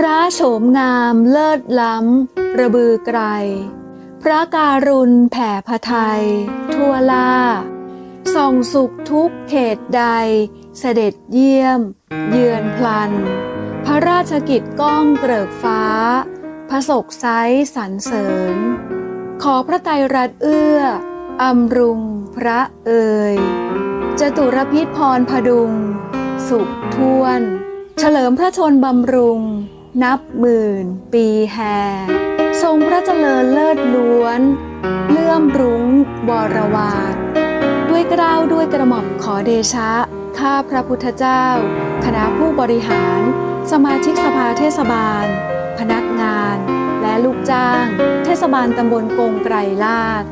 พระโฉมงามเลิศล้ำ ระบือไกรพระการุณแผ่พระไทย ทั่วล่า ส่องสุขทุกเขตใด เสด็จเยี่ยม เยือนพลัน พระราชกิจก้องเกริกฟ้า พระศกไซสรรเสริญ ขอพระไตรรัตเอื้ออำรุงพระเอ่ยจตุรพิษพรพดุง สุขท้วน เฉลิมพระชนบำรุง นับหมื่น ปีแห่ทรงพระเจริญเลิศล้วน เลื่อมรุ้งวรวาดด้วยเกล้าวด้วยกระหม่อมขอเดชะ ข้าพระพุทธเจ้า คณะผู้บริหาร สมาชิกสภาเทศบาล พนักงาน และลูกจ้าง เทศบาลตำบลกงไกรลาด